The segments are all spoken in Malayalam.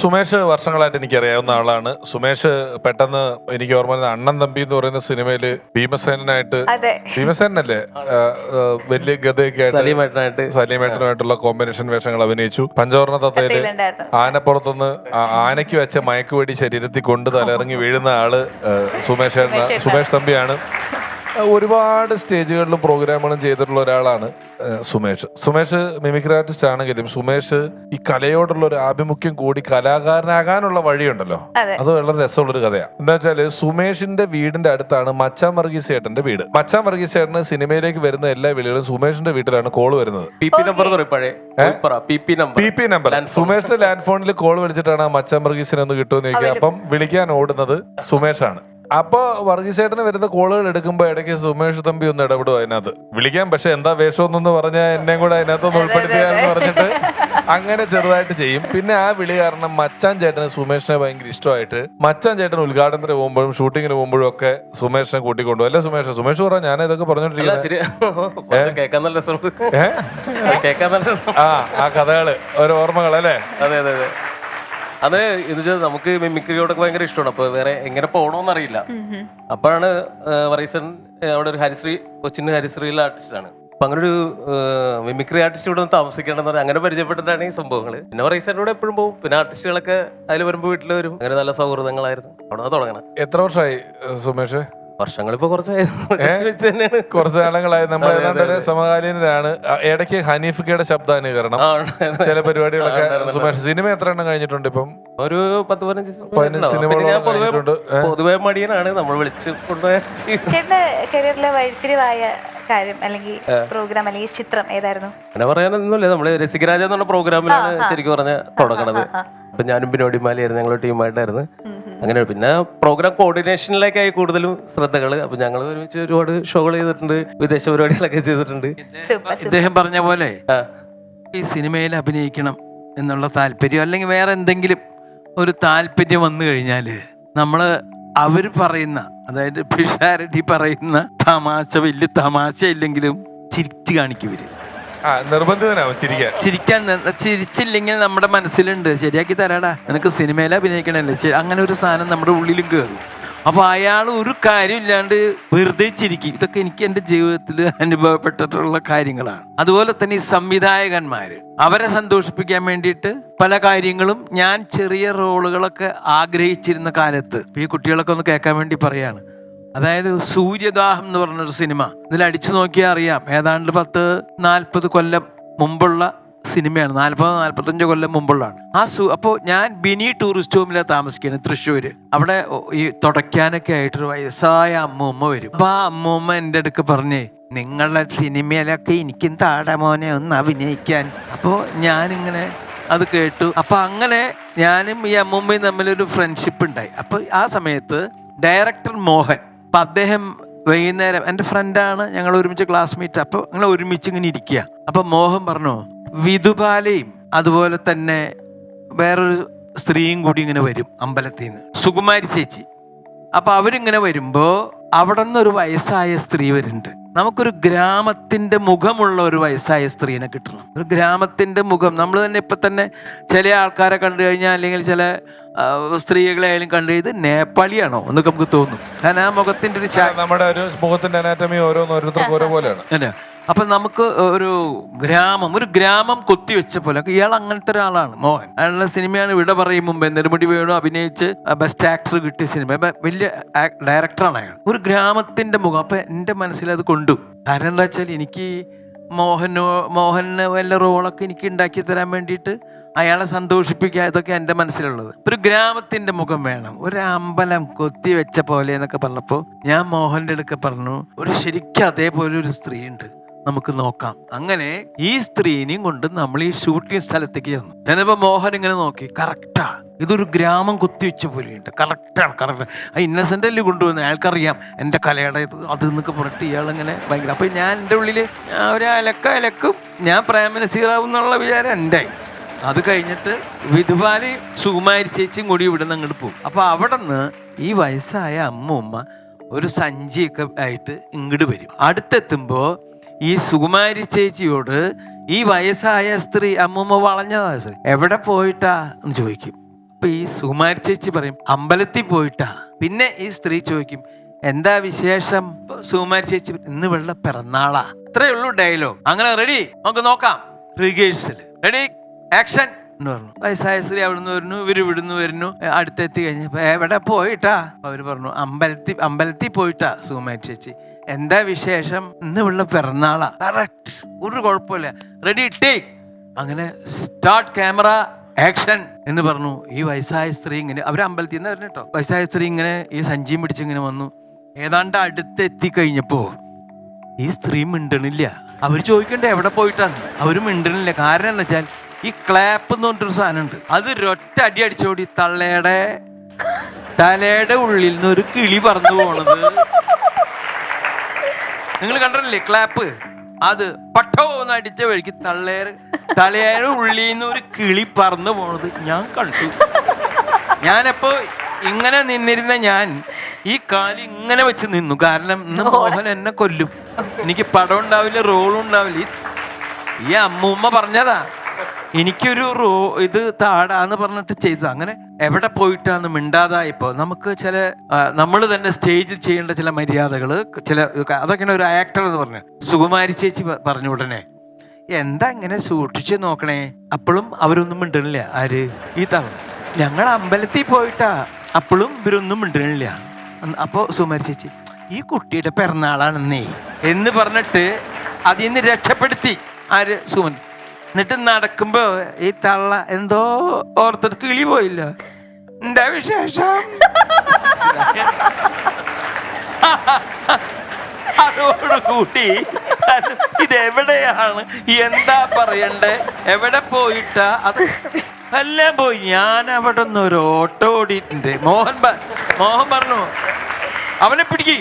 സുമേഷ് വർഷങ്ങളായിട്ട് എനിക്കറിയാവുന്ന ആളാണ്. സുമേഷ് പെട്ടെന്ന് എനിക്ക് ഓർമ്മ വരുന്നത് അണ്ണൻ തമ്പി എന്ന് പറയുന്ന സിനിമയിൽ ഭീമസേനായിട്ട് അതെ. ഭീമസേനല്ലേ വലിയ ഗതയൊക്കെ ആയിട്ട് സലീമേട്ടനുമായിട്ടുള്ള കോമ്പിനേഷൻ വേഷങ്ങൾ അഭിനയിച്ചു. പഞ്ചവർണ തത്തയിൽ. ആനപ്പുറത്തുനിന്ന് ആനയ്ക്ക് വെച്ച മയക്കുവെടി ശരീരത്തിൽ കൊണ്ട് തലയിറങ്ങി വീഴുന്ന ആൾ സുമേഷ് സുമേഷ് തമ്പിയാണ്. ഒരുപാട് സ്റ്റേജുകളിലും പ്രോഗ്രാമുകളും ചെയ്തിട്ടുള്ള ഒരാളാണ് സുമേഷ്. സുമേഷ് മിമിക്രി ആർട്ടിസ്റ്റ് ആണെങ്കിലും സുമേഷ് ഈ കലയോടുള്ള ഒരു ആഭിമുഖ്യം കൂടി കലാകാരനാകാനുള്ള വഴിയുണ്ടല്ലോ. അതെ. വളരെ രസമുള്ളൊരു കഥയാണ് എന്താ വെച്ചാൽ സുമേഷിന്റെ വീടിന്റെ അടുത്താണ് മച്ചാൻ വർഗീസ് ചേട്ടന്റെ വീട്. മച്ചാൻ വർഗീസ് ചേട്ടന് സിനിമയിലേക്ക് വരുന്ന എല്ലാ വിളികളും സുമേഷിന്റെ വീട്ടിലാണ് കോൾ വരുന്നത്. പി പി നമ്പർ എന്ന് പറയും പഴയ. P P number. സുമേഷിന്റെ ലാൻഡ് ഫോണിൽ കോൾ വിളിച്ചിട്ടാണ് മച്ചാം മച്ചാൻ വർഗീസിനെ ഒന്ന് കിട്ടുമെന്ന് ചോദിക്കുക. അപ്പം വിളിക്കാൻ ഓടുന്നത് സുമേഷാണ്. അപ്പൊ വർഗീസേട്ടന് വരുന്ന കോളുകൾ എടുക്കുമ്പോ ഇടയ്ക്ക് സുമേഷ് തമ്പി ഒന്ന് ഇടപെടും അതിനകത്ത്. വിളിക്കാൻ പക്ഷെ എന്താ വേഷം എന്ന് പറഞ്ഞാൽ എന്നെ കൂടെ അതിനകത്ത് ഒന്ന് ഉൾപ്പെടുത്തിയാന്ന് പറഞ്ഞിട്ട് അങ്ങനെ ചെറുതായിട്ട് ചെയ്യും. പിന്നെ ആ വിളി കാരണം മച്ചാൻ ചേട്ടന് സുമേഷിനെ ഭയങ്കര ഇഷ്ടമായിട്ട് മച്ചാൻ ചേട്ടൻ ഉദ്ഘാടനത്തിന് പോകുമ്പോഴും ഷൂട്ടിങ്ങിന് പോകുമ്പോഴും ഒക്കെ സുമേഷിനെ കൂട്ടിക്കൊണ്ടു അല്ലേ സുമേഷ് സുമേഷ് പറ ഞാൻ ഇതൊക്കെ പറഞ്ഞോണ്ടിരിക്കുന്നത് ആ ആ കഥകൾ ഓരോ ഓർമ്മകൾ അല്ലേ? അതെ അതെ അതെ. അത് എന്ന് വെച്ചാൽ നമുക്ക് മിമിക്രിയോടൊക്കെ ഭയങ്കര ഇഷ്ടമാണ്. അപ്പൊ വേറെ എങ്ങനെ പോകണോന്ന് അറിയില്ല. അപ്പോഴാണ് വറൈസൺ അവിടെ ഒരു ഹരിശ്രീ കൊച്ചിൻ ഹരിശ്രീയിലെ ആർട്ടിസ്റ്റാണ് അപ്പൊ അങ്ങനെ ഒരു മിമിക്രി ആർട്ടിസ്റ്റ് ഇവിടെ ഒന്ന് താമസിക്കണമെന്ന് പറഞ്ഞാൽ അങ്ങനെ പരിചയപ്പെട്ടിട്ടാണ് ഈ സംഭവങ്ങൾ പിന്നെ കൂടെ എപ്പോഴും പോകും പിന്നെ ആർട്ടിസ്റ്റുകളൊക്കെ അതിൽ വരുമ്പോൾ വീട്ടിൽ വരും. അങ്ങനെ നല്ല സൗഹൃദങ്ങളായിരുന്നു. അവിടെ നിന്ന് തുടങ്ങണം. എത്ര വർഷമായി സുമേഷ്? വർഷങ്ങളിപ്പോ തന്നെയാണ്. കുറച്ച് കാലങ്ങളായി. നമ്മൾ ഏതാണ്ട് സമകാലീനരാണ്. ഇടയ്ക്ക് ഹനീഫിക്കയുടെ ശബ്ദാനുകരണം ചില പരിപാടികളൊക്കെ സുമേഷ് സിനിമ എത്ര എണ്ണം കഴിഞ്ഞിട്ടുണ്ട് ഇപ്പം? ഒരു പത്ത് പതിനഞ്ച് സിനിമ പൊതുവെ മടിയനാണ്. നമ്മൾ വിളിച്ച് കൊണ്ടുപോയ കരിയറിലെ വഴിത്തിരിവായ കാര്യം അല്ലെങ്കിൽ പ്രോഗ്രാം അല്ലെങ്കിൽ ചിത്രം ഏതായിരുന്നു? അങ്ങനെ പറയാനൊന്നുമില്ല. നമ്മൾ രസികരാജ എന്നുള്ള പറഞ്ഞ പ്രോഗ്രാമിലാണ് ശരിക്കും പറഞ്ഞ തുടങ്ങണത്. അപ്പൊ ഞാനും ബിനോടി ഞങ്ങളുടെ ടീമായിട്ടായിരുന്നു. അങ്ങനെ പിന്നെ പ്രോഗ്രാം കോർഡിനേഷനിലേക്കായി കൂടുതലും ശ്രദ്ധകൾ അപ്പൊ ഞങ്ങൾ ഒരുമിച്ച് ഒരുപാട് ഷോകൾ ചെയ്തിട്ടുണ്ട് വിദേശ പരിപാടികളൊക്കെ ചെയ്തിട്ടുണ്ട്. അദ്ദേഹം ഇദ്ദേഹം പറഞ്ഞ പോലെ ഈ സിനിമയിൽ അഭിനയിക്കണം എന്നുള്ള താല്പര്യം അല്ലെങ്കിൽ വേറെ എന്തെങ്കിലും ഒരു താല്പര്യം വന്നു കഴിഞ്ഞാൽ നമ്മൾ അവർ പറയുന്ന അതായത് പിഷാരടി പറയുന്ന തമാശ വലിയ തമാശ ഇല്ലെങ്കിലും ചിരിച്ചു കാണിക്കും ഇവർ. ചിരിക്കാൻ. ചിരിക്കാൻ ചിരിച്ചില്ലെങ്കിൽ നമ്മുടെ മനസ്സിലുണ്ട്. ശരിയാക്കി തരാടാ. നിനക്ക് സിനിമയിൽ അഭിനയിക്കണല്ലേ? അങ്ങനെ ഒരു സാധനം നമ്മുടെ ഉള്ളിലും കയറും അപ്പൊ അയാൾ ഒരു കാര്യമില്ലാണ്ട് വെറുതെ ചിരിക്കും. ഇതൊക്കെ എനിക്ക് എന്റെ ജീവിതത്തിൽ അനുഭവപ്പെട്ടിട്ടുള്ള കാര്യങ്ങളാണ്. അതുപോലെ തന്നെ ഈ സംവിധായകന്മാര് അവരെ സന്തോഷിപ്പിക്കാൻ വേണ്ടിയിട്ട് പല കാര്യങ്ങളും ഞാൻ ചെറിയ റോളുകളൊക്കെ ആഗ്രഹിച്ചിരുന്ന കാലത്ത്. ഈ കുട്ടികളൊക്കെ ഒന്ന് കേൾക്കാൻ വേണ്ടി പറയാണ്. അതായത് സൂര്യദാഹം എന്ന് പറഞ്ഞൊരു സിനിമ. ഇതിൽ അടിച്ചു നോക്കിയാൽ അറിയാം. ഏതാണ്ട് പത്ത് നാൽപ്പത് കൊല്ലം മുമ്പുള്ള സിനിമയാണ്. നാൽപ്പത് നാൽപ്പത്തഞ്ച് കൊല്ലം മുമ്പുള്ളതാണ്. ആ സു അപ്പോൾ ഞാൻ ബിനി ടൂറിസ്റ്റ് ഹോമിലാണ് താമസിക്കുന്നത് തൃശ്ശൂര്. അവിടെ ഈ തുടയ്ക്കാനൊക്കെ ആയിട്ടൊരു വയസ്സായ അമ്മൂമ്മ വരും. അപ്പൊ ആ അമ്മൂമ്മ എന്റെ അടുക്ക് പറഞ്ഞേ നിങ്ങളുടെ സിനിമയിലൊക്കെ എനിക്കും താടമോനെ ഒന്ന് അഭിനയിക്കാൻ. അപ്പോൾ ഞാനിങ്ങനെ അത് കേട്ടു. അപ്പൊ അങ്ങനെ ഞാനും ഈ അമ്മൂമ്മയും തമ്മിലൊരു ഫ്രണ്ട്ഷിപ്പ് ഉണ്ടായി. അപ്പൊ ആ സമയത്ത് ഡയറക്ടർ മോഹൻ അപ്പൊ അദ്ദേഹം വൈകുന്നേരം എന്റെ ഫ്രണ്ടാണ് ഞങ്ങൾ ഒരുമിച്ച് ക്ലാസ്മേറ്റ് അപ്പോൾ ഞങ്ങൾ ഒരുമിച്ച് ഇങ്ങനെ ഇരിക്കുക അപ്പം മോഹൻ പറഞ്ഞു വിധുബാലയും അതുപോലെ തന്നെ വേറൊരു സ്ത്രീയും കൂടി ഇങ്ങനെ വരും അമ്പലത്തിൽ നിന്ന് സുകുമാരി ചേച്ചി. അപ്പം അവരിങ്ങനെ വരുമ്പോൾ അവിടെ നിന്ന് ഒരു വയസ്സായ സ്ത്രീ വരുന്നുണ്ട്. നമുക്കൊരു ഗ്രാമത്തിന്റെ മുഖമുള്ള ഒരു വയസ്സായ സ്ത്രീനെ കിട്ടണം. ഒരു ഗ്രാമത്തിന്റെ മുഖം നമ്മൾ തന്നെ ഇപ്പൊ തന്നെ ചില ആൾക്കാരെ കണ്ടു കഴിഞ്ഞാൽ അല്ലെങ്കിൽ ചില സ്ത്രീകളെ ആയാലും കണ്ടു കഴിഞ്ഞത് ഇത് നേപ്പാളിയാണോ എന്നൊക്കെ നമുക്ക് തോന്നും. കാരണം ആ മുഖത്തിന്റെ ഒരു നമ്മുടെ ഒരു മുഖത്തിന്റെ അനാറ്റമി ഓരോന്ന് ഓരോരുത്തർക്കും ഓരോ പോലെയാണ്. അല്ലേ അപ്പൊ നമുക്ക് ഒരു ഗ്രാമം ഒരു ഗ്രാമം കൊത്തിവെച്ച പോലെ. ഇയാൾ അങ്ങനത്തെ ഒരാളാണ് മോഹൻ. അയാളുടെ സിനിമയാണ് വിട പറയും മുമ്പ്. നെടുമുടി വേണു അഭിനയിച്ച് ബെസ്റ്റ് ആക്ടർ കിട്ടിയ സിനിമ. വലിയ ഡയറക്ടറാണ് അയാൾ. ഒരു ഗ്രാമത്തിന്റെ മുഖം. അപ്പൊ എന്റെ മനസ്സിൽ അത് കൊണ്ടു. കാരണം എന്താ വെച്ചാൽ എനിക്ക് മോഹനോ മോഹന് വല്ല റോളൊക്കെ എനിക്ക് ഉണ്ടാക്കി തരാൻ വേണ്ടിയിട്ട് അയാളെ സന്തോഷിപ്പിക്കുക ഇതൊക്കെ എന്റെ മനസ്സിലുള്ളത്. ഒരു ഗ്രാമത്തിന്റെ മുഖം വേണം. ഒരു അമ്പലം കൊത്തി വെച്ച പോലെ എന്നൊക്കെ പറഞ്ഞപ്പോൾ ഞാൻ മോഹന്റെ അടുക്ക പറഞ്ഞു ഒരു ശരിക്കും അതേപോലെ ഒരു സ്ത്രീ ഉണ്ട്. നമുക്ക് നോക്കാം. അങ്ങനെ ഈ സ്ത്രീനെയും കൊണ്ട് നമ്മൾ ഈ ഷൂട്ടിംഗ് സ്ഥലത്തേക്ക് ചെന്നു. ഞാനിപ്പോ മോഹൻ ഇങ്ങനെ നോക്കി. കറക്റ്റാ ഇതൊരു ഗ്രാമം കുത്തിവെച്ച പോലെയുണ്ട്. കറക്റ്റാണ് കറക്റ്റ് ആ ഇന്നസെന്റ് അല്ലേ കൊണ്ടുവന്നത് അയാൾക്കറിയാം. എന്റെ കലയുടെ ഇത് അത് എന്നൊക്കെ പറഞ്ഞിട്ട് ഇയാളിങ്ങനെ ഭയങ്കര അപ്പൊ ഞാൻ എന്റെ ഉള്ളിൽ ഒരു അലക്ക അലക്കും. ഞാൻ പ്രേമനസീറാവും എന്നുള്ള വിചാരം എന്റെ അത് കഴിഞ്ഞിട്ട് വിധുവാലി സുകുമാരി ചേച്ചിയും കൂടി ഇവിടെ നിന്ന് അങ്ങോട്ട് പോകും. അപ്പൊ അവിടെ നിന്ന് ഈ വയസ്സായ അമ്മ ഉമ്മ ഒരു സഞ്ചിയൊക്കെ ആയിട്ട് ഇങ്ങോട്ട് വരും. അടുത്തെത്തുമ്പോ ഈ സുകുമാരി ചേച്ചിയോട് ഈ വയസ്സായ സ്ത്രീ അമ്മമ്മ വളഞ്ഞതാ സ്ത്രീ എവിടെ പോയിട്ടാ എന്ന് ചോദിക്കും. അപ്പൊ ഈ സുകുമാരി ചേച്ചി പറയും അമ്പലത്തിൽ പോയിട്ടാ. പിന്നെ ഈ സ്ത്രീ ചോദിക്കും എന്താ വിശേഷം? സുകുമാരി ചേച്ചി ഇന്ന് വെള്ള പിറന്നാളാ. അത്രേ ഉള്ളൂ ഡയലോഗ് അങ്ങനെ റെഡി നമുക്ക് നോക്കാം. റിഹേഴ്സൽ റെഡി ആക്ഷൻ എന്ന് പറഞ്ഞു. വയസ്സായ സ്ത്രീ അവിടുന്ന് വരുന്നു ഇവർ ഇവിടുന്ന് വരുന്നു അടുത്തെത്തി കഴിഞ്ഞപ്പോ എവിടെ പോയിട്ടാ? അവർ പറഞ്ഞു അമ്പലത്തിൽ അമ്പലത്തിൽ പോയിട്ടാ സുകുമാരി ചേച്ചി. എന്താ വിശേഷം? ഇന്ന് ഉള്ള പിറന്നാളാ. കറക്റ്റ് ഒരു കുഴപ്പമില്ല. റെഡി ടേക്ക് അങ്ങനെ സ്റ്റാർട്ട് ക്യാമറ ആക്ഷൻ എന്ന് പറഞ്ഞു. ഈ വയസ്സായ സ്ത്രീ ഇങ്ങനെ അവർ അമ്പലത്തിൽ നിന്ന് കേട്ടോ വയസ്സായ സ്ത്രീ ഇങ്ങനെ ഈ സഞ്ചിയും പിടിച്ച് ഇങ്ങനെ വന്നു. ഏതാണ്ട് അടുത്ത് എത്തിക്കഴിഞ്ഞപ്പോ ഈ സ്ത്രീ മിണ്ടണില്ല. അവർ ചോദിക്കണ്ടേ എവിടെ പോയിട്ടാന്ന്? അവർ മിണ്ടണില്ല. കാരണം എന്താ വെച്ചാൽ ഈ ക്ലാപ്പ് എന്ന് പറഞ്ഞിട്ടൊരു സാധനമുണ്ട്. അത് ഒരൊറ്റ അടി അടിച്ചോടി തള്ളയുടെ തലയുടെ ഉള്ളിൽ നിന്ന് ഒരു കിളി പറന്നു പോണത്. നിങ്ങൾ കണ്ടിട്ടില്ലേ? ക്ലാപ്പ് അത് പട്ടോ എന്ന് അടിച്ച വഴിക്ക് തള്ളേറ് തലയേറ് ഉള്ളിൽ നിന്ന് ഒരു കിളി പറന്നു പോണത് ഞാൻ കണ്ടു. ഞാനപ്പോ ഇങ്ങനെ നിന്നിരുന്ന ഞാൻ ഈ കാലി ഇങ്ങനെ വെച്ച് നിന്നു. കാരണം ഇന്ന് മോഹൻ എന്നെ കൊല്ലും. എനിക്ക് പടം ഉണ്ടാവില്ല റോളും ഉണ്ടാവില്ല. ഈ അമ്മൂമ്മ പറഞ്ഞതാ എനിക്കൊരു റോ ഇത് താടാന്ന് പറഞ്ഞിട്ട് ചെയ്ത അങ്ങനെ എവിടെ പോയിട്ടാണ് മിണ്ടാതായിപ്പോ നമുക്ക് ചില നമ്മൾ തന്നെ സ്റ്റേജിൽ ചെയ്യേണ്ട ചില മര്യാദകൾ ചില അതൊക്കെയാണ് ഒരു ആക്ടർ എന്ന് പറഞ്ഞു. സുകുമാരി ചേച്ചി പറഞ്ഞു ഉടനെ എന്താ ഇങ്ങനെ സൂക്ഷിച്ച് നോക്കണേ? അപ്പോഴും അവരൊന്നും മിണ്ടണില്ല. ആര്? ഈ തവണ ഞങ്ങൾ അമ്പലത്തിൽ പോയിട്ടാ അപ്പോഴും ഇവരൊന്നും മിണ്ടണില്ല. അപ്പോൾ അപ്പോ സുകുമാരി ചേച്ചി ഈ കുട്ടിയുടെ പിറന്നാളാണെന്നേ. എന്ന് പറഞ്ഞിട്ട് അതിൽ നിന്ന് രക്ഷപ്പെടുത്തി. ആര്? സുമൻ. എന്നിട്ട് നടക്കുമ്പോ ഈ തള്ള എന്തോ ഓർത്തിട്ട് കിളി പോയില്ല. എന്താ വിശേഷം? അതോടുകൂടി ഇതെവിടെയാണ്? എന്താ പറയണ്ടേ? എവിടെ പോയിട്ടാ? അത് എല്ലാം പോയി? ഞാൻ അവിടെ നിന്ന് ഒരു ഓട്ടോ ഓടിയിട്ടുണ്ട്. മോഹൻ മോഹൻ പറഞ്ഞു അവനെ പിടിക്കി.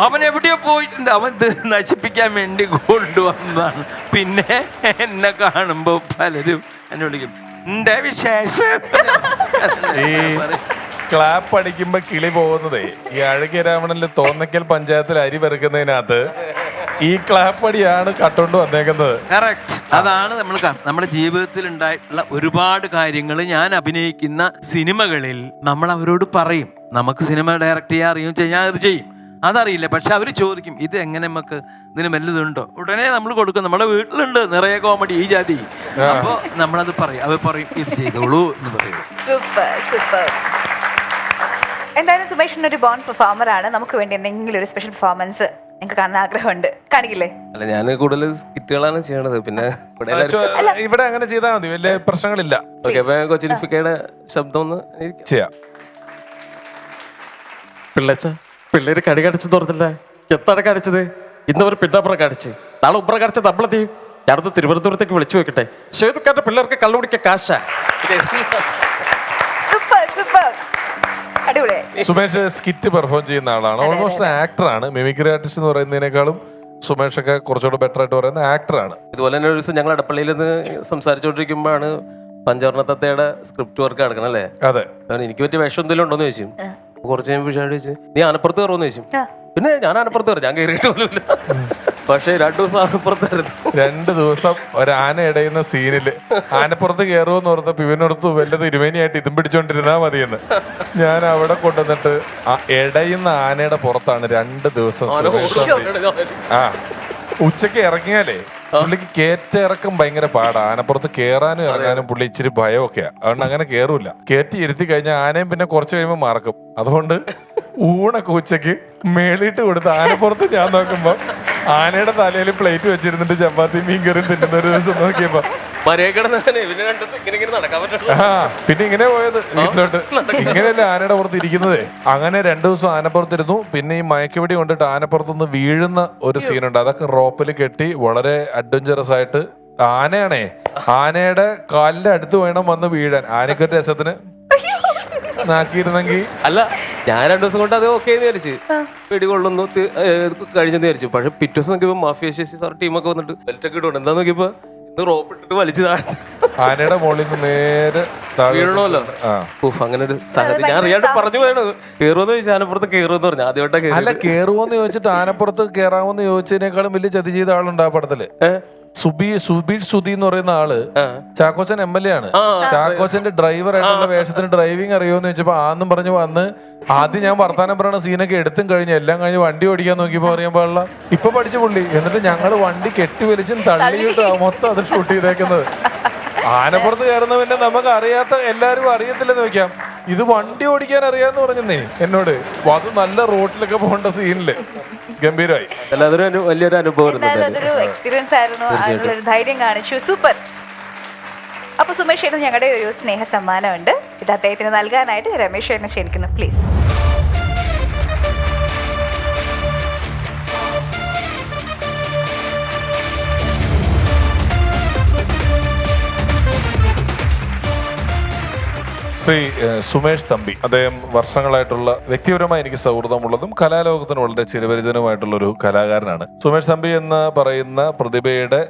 അവൻ എവിടെയോ പോയിട്ടുണ്ട്. അവൻ നശിപ്പിക്കാൻ വേണ്ടി കൊണ്ടുവന്നതാണ്. പിന്നെ എന്നെ കാണുമ്പോ പലരും എന്നെ വിളിക്കും എന്റെ വിശേഷം? ക്ലാപ്പ് അടിക്കുമ്പോ കിളി പോകുന്നതേ. ഈ അഴകിയ രാവണനിൽ തോന്നക്കൽ പഞ്ചായത്തിൽ അരി പെറുക്കുന്നതിനകത്ത് ഈ ക്ലാപ്പടിയാണ് കട്ടുകൊണ്ട് വന്നേക്കുന്നത്. കറക്റ്റ് അതാണ് നമ്മൾ നമ്മുടെ ജീവിതത്തിൽ ഉണ്ടായിട്ടുള്ള ഒരുപാട് കാര്യങ്ങൾ ഞാൻ അഭിനയിക്കുന്ന സിനിമകളിൽ നമ്മൾ അവരോട് പറയും. നമുക്ക് സിനിമ ഡയറക്റ്റ് ചെയ്യാൻ അറിയും ഞാൻ അത് ചെയ്യും. അതറിയില്ല. പക്ഷെ അവർ ചോദിക്കും ഇത് എങ്ങനെ നമുക്ക് ഇതിന് വലുതുണ്ടോ? ഉടനെ നമ്മൾ കൊടുക്കും. നമ്മുടെ വീട്ടിലുണ്ട് നിറയെ കോമഡി ഈ ജാതി. അപ്പോ നമ്മളത് പറയും. അവർ പറയും ഇത് ചെയ്തോളൂ എന്ന് പറയും. സൂപ്പർ സൂപ്പർ എന്തായാലും സുമേഷിന് ഒരു ബോൺ പെർഫോമർ ആണ്. നമുക്ക് വേണ്ടി എന്തെങ്കിലും ഒരു സ്പെഷ്യൽ പെർഫോമൻസ് നിങ്ങൾക്ക് കാണാൻ ആഗ്രഹമുണ്ട്. കാണിക്കില്ലേ? അല്ല ഞാൻ കൂടുതൽ സ്കിറ്റുകളാണ് ചെയ്യണത്. പിന്നെ ഇവിടെ ഇവിടെ അങ്ങനെ ചെയ്താൽ മതി. വലിയ പ്രശ്നങ്ങളില്ല. ഓക്കെ അപ്പൊ കൊച്ചിനിഫിക്കയുടെ ശബ്ദം ഒന്ന് എനിക്ക് ചെയ്യാം. പിള്ളച്ച പിള്ളേര് കടി കടിച്ചു തുറന്നില്ല എത്താണ് കടിച്ചത്? ഇന്നവർ പിന്നാപ്പുറം കടിച്ച്. നാളെ ഉപ്പറ കടിച്ച നമ്മളെത്തി ഞാനത് തിരുവനന്തപുരത്തേക്ക് വിളിച്ചു വെക്കട്ടെ ശ്വേതക്കാരുടെ പിള്ളേർക്ക് കള്ളുപിടിക്ക കാശ. അടിപൊളിയായി. സുമേഷ് സ്കിറ്റ് പെർഫോം ചെയ്യുന്ന ആളാണ്. ഓൾമോസ്റ്റ് ആക്ടറാണ് മിമിക്രി ആർട്ടിസ്റ്റ് എന്ന് പറയുന്നതിനേക്കാളും സുമേഷ് ഒക്കെ കുറച്ചുകൂടെ ബെറ്റർ ആയിട്ട് പറയുന്ന ആക്ടറാണ് ഇതുപോലെ തന്നെ ഒരു ദിവസം ഞങ്ങൾ അടപ്പള്ളിയിൽ നിന്ന് സംസാരിച്ചുകൊണ്ടിരിക്കുമ്പോഴാണ് പഞ്ചവർണ തത്തയുടെ സ്ക്രിപ്റ്റ് വർക്ക് നടക്കണം അല്ലേ? അതെ. എനിക്ക് പറ്റിയ വിഷം എന്തെങ്കിലും ഉണ്ടോന്ന് ചോദിച്ചു. കുറച്ച് കഴിയുമ്പോൾ ചോദിച്ചു നീ അനപ്പുറത്ത് കയറുമെന്ന് ചോദിച്ചു. പിന്നെ ഞാൻ അനപ്പുറത്ത് കയറും ഞാൻ കയറിയിട്ടില്ല പക്ഷേ രണ്ടു ദിവസം ആനപ്പുറത്തായിരുന്നു രണ്ട് ദിവസം ഒരാന ഇടയുന്ന സീനിൽ. ആനപ്പുറത്ത് കയറുമെന്ന് ഓർത്തപ്പോ ഇവനോർത്ത് വല്ല തിരുമേനിയായിട്ട് ഇതും പിടിച്ചോണ്ടിരുന്നാ മതിയെന്ന്. ഞാൻ അവിടെ കൊണ്ടുവന്നിട്ട് ആ ഇടയുന്ന ആനയുടെ പുറത്താണ് രണ്ട് ദിവസം. ആ. ഉച്ചയ്ക്ക് ഇറങ്ങിയാലേ പുള്ളിക്ക് കയറ്റിറക്കം ഭയങ്കര പാടാ. ആനപ്പുറത്ത് കേറാനും ഇറങ്ങാനും പുള്ളി ഇച്ചിരി ഭയമൊക്കെയാ. അതുകൊണ്ട് അങ്ങനെ കേറൂല കയറ്റി ഇരുത്തി കഴിഞ്ഞാൽ ആനയും പിന്നെ കുറച്ച് കഴിയുമ്പോൾ മറക്കും. അതുകൊണ്ട് ഊണൊക്കെ ഉച്ചയ്ക്ക് മേളിട്ട് കൊടുത്ത് ആനപ്പുറത്ത് ഞാൻ നോക്കുമ്പോ ആനയുടെ തലയിൽ പ്ലേറ്റ് വെച്ചിരുന്നിട്ട് ചപ്പാത്തി മീൻ കറി തിന്നുന്ന ഒരു ദിവസം നോക്കിയപ്പോ. പിന്നെ ഇങ്ങനെ പോയത് വീട്ടിലോട്ട്. ഇങ്ങനെയല്ലേ ആനയുടെ പുറത്ത് ഇരിക്കുന്നതേ? അങ്ങനെ രണ്ടു ദിവസം ആനപ്പുറത്തിരുന്നു. പിന്നെ ഈ മയക്കുപിടി കൊണ്ടിട്ട് ആനപ്പുറത്തുനിന്ന് വീഴുന്ന ഒരു സീനുണ്ട് അതൊക്കെ റോപ്പിൽ കെട്ടി വളരെ അഡ്വഞ്ചറസ് ആയിട്ട് ആനയാണേ. ആനയുടെ കാലിന്റെ അടുത്ത് വേണം വന്ന് വീഴാൻ. ആനക്കൊരു രസത്തിന് നാക്കിയിരുന്നെങ്കിൽ അല്ല ഞാൻ രണ്ടു ദിവസം കൊണ്ട് അത് ഓക്കെ എന്ന് വിചാരിച്ചു. വെടികൊള്ളുന്നു കഴിഞ്ഞെന്ന് വിചാരിച്ചു. പക്ഷെ പിറ്റേ ദിവസം നോക്കിയപ്പോ മാഫിയ ശേഷി സാർ ടീമൊക്കെ വന്നിട്ട് ബെൽറ്റ് ഒക്കെ ഇടുന്നുണ്ട്. എന്താ നോക്കിയപ്പോ ഇന്ന് റോപ്പ് ഇട്ടിട്ട് വലിച്ചു താഴ്ത്തി. ആനയുടെ മുകളിൽ നിന്ന് നേരെ വീഴണമല്ലോ. ഉഫ് അങ്ങനെ ഒരു സാഹചര്യം. ഞാൻ റിയാട്ട് പറഞ്ഞു പോയാണ് കേറുമെന്ന് ചോദിച്ചു ആനപ്പുറത്ത് കേറുമെന്ന് പറഞ്ഞു. ആദ്യമായിട്ടാ അല്ല കേറി കേറുവോന്ന് ചോദിച്ചിട്ട് ആനപ്പുറത്ത് കേറാമെന്ന് ചോദിച്ചതിനേക്കാളും വലിയ ചതി ചെയ്ത ആളുണ്ട് ആ പടത്തിൽ. സുബി സുബീഷ് സുധി എന്ന് പറയുന്ന ആൾ ചാക്കോച്ചൻ എം എൽ എ ആണ്. ചാക്കോച്ചന്റെ ഡ്രൈവർ ആയിട്ടുള്ള വേഷത്തിന് ഡ്രൈവിംഗ് അറിയുമെന്ന് ചോദിച്ചപ്പോ ആന്നും പറഞ്ഞു വന്ന് ആദ്യം ഞാൻ വർത്താനം പറയുന്ന സീനൊക്കെ എടുത്തും കഴിഞ്ഞ് എല്ലാം കഴിഞ്ഞ് വണ്ടി ഓടിക്കാൻ നോക്കിയപ്പോ അറിയാൻ പാടില്ല. ഇപ്പൊ പഠിച്ചു പുള്ളി. എന്നിട്ട് ഞങ്ങൾ വണ്ടി കെട്ടി വലിച്ചും തള്ളിയിട്ട് മൊത്തം അത് ഷൂട്ട് ചെയ്തേക്കുന്നത്. ആനപ്പുറത്ത് കയറുന്നവന്റെ നമുക്ക് അറിയാത്ത എല്ലാരും അറിയത്തില്ലെന്ന് വെക്കാം. ഇത് വണ്ടി ഓടിക്കാൻ അറിയാന്ന് പറഞ്ഞെന്നേ എന്നോട്. അപ്പൊ അത് നല്ല റോട്ടിലൊക്കെ പോകേണ്ട സീനിൽ ഗംഭീരമായി. അതൊരു വലിയൊരു അനുഭവം അതൊരു എക്സ്പീരിയൻസ് ആയിരുന്നു. അതിനുള്ള ഒരു ധൈര്യം കാണിച്ചു. സൂപ്പർ അപ്പൊ സുമേഷ് ചേട്ടൻ ഞങ്ങളുടെ ഒരു സ്നേഹ സമ്മാനമുണ്ട് ഇത് അദ്ദേഹത്തിന് നൽകാനായിട്ട് രമേശ് ചേട്ടനെ ക്ഷണിക്കുന്നു. പ്ലീസ് ശ്രീ സുമേഷ് തമ്പി അദ്ദേഹം വർഷങ്ങളായിട്ടുള്ള വ്യക്തിപരമായി എനിക്ക് സൗഹൃദമുള്ളതും കലാലോകത്തിന് വളരെ ചിരപരിചിതനുമായിട്ടുള്ള ഒരു കലാകാരനാണ്. സുമേഷ് തമ്പി എന്ന് പറയുന്ന പ്രതിഭയുടെ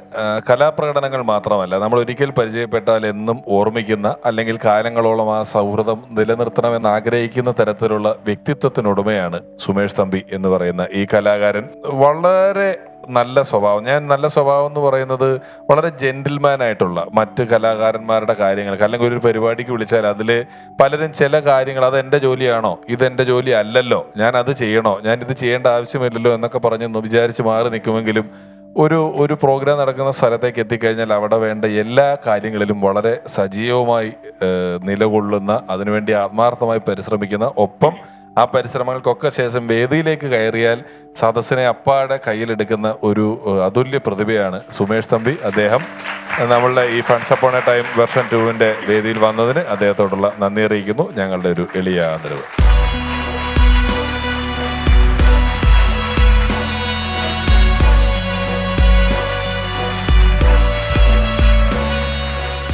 കലാപ്രകടനങ്ങൾ മാത്രമല്ല നമ്മൾ ഒരിക്കൽ പരിചയപ്പെട്ടാൽ എന്നും ഓർമ്മിക്കുന്ന അല്ലെങ്കിൽ കാലങ്ങളോളം ആ സൗഹൃദം നിലനിർത്തണമെന്ന് ആഗ്രഹിക്കുന്ന തരത്തിലുള്ള വ്യക്തിത്വത്തിനുടമയാണ് സുമേഷ് തമ്പി എന്ന് പറയുന്ന ഈ കലാകാരൻ. വളരെ നല്ല സ്വഭാവം. ഞാൻ നല്ല സ്വഭാവം എന്ന് പറയുന്നത് വളരെ ജെന്റിൽമാൻ ആയിട്ടുള്ള മറ്റ് കലാകാരന്മാരുടെ കാര്യങ്ങൾക്ക് അല്ലെങ്കിൽ ഒരു പരിപാടിക്ക് വിളിച്ചാൽ അതിൽ പലരും ചില കാര്യങ്ങൾ അത് എന്റെ ജോലിയാണോ? ഇത് എന്റെ ജോലി അല്ലല്ലോ. ഞാൻ അത് ചെയ്യണോ? ഞാൻ ഇത് ചെയ്യേണ്ട ആവശ്യമില്ലല്ലോ എന്നൊക്കെ പറഞ്ഞ് വിചാരിച്ച് മാറി നിൽക്കുമെങ്കിലും ഒരു ഒരു പ്രോഗ്രാം നടക്കുന്ന സ്ഥലത്തേക്ക് എത്തിക്കഴിഞ്ഞാൽ അവിടെ വേണ്ട എല്ലാ കാര്യങ്ങളിലും വളരെ സജീവമായി നിലകൊള്ളുന്ന അതിനുവേണ്ടി ആത്മാർത്ഥമായി പരിശ്രമിക്കുന്ന ഒപ്പം ആ പരിശ്രമങ്ങൾക്കൊക്കെ ശേഷം വേദിയിലേക്ക് കയറിയാൽ സദസ്സിനെ അപ്പാടെ കയ്യിലെടുക്കുന്ന ഒരു അതുല്യ പ്രതിഭയാണ് സുമേഷ് തമ്പി. അദ്ദേഹം നമ്മളുടെ ഈ funds upon a time version ടുവിന്റെ വേദിയിൽ വന്നതിന് അദ്ദേഹത്തോടുള്ള നന്ദി അറിയിക്കുന്നു. ഞങ്ങളുടെ ഒരു എളിയ ആദരവ്.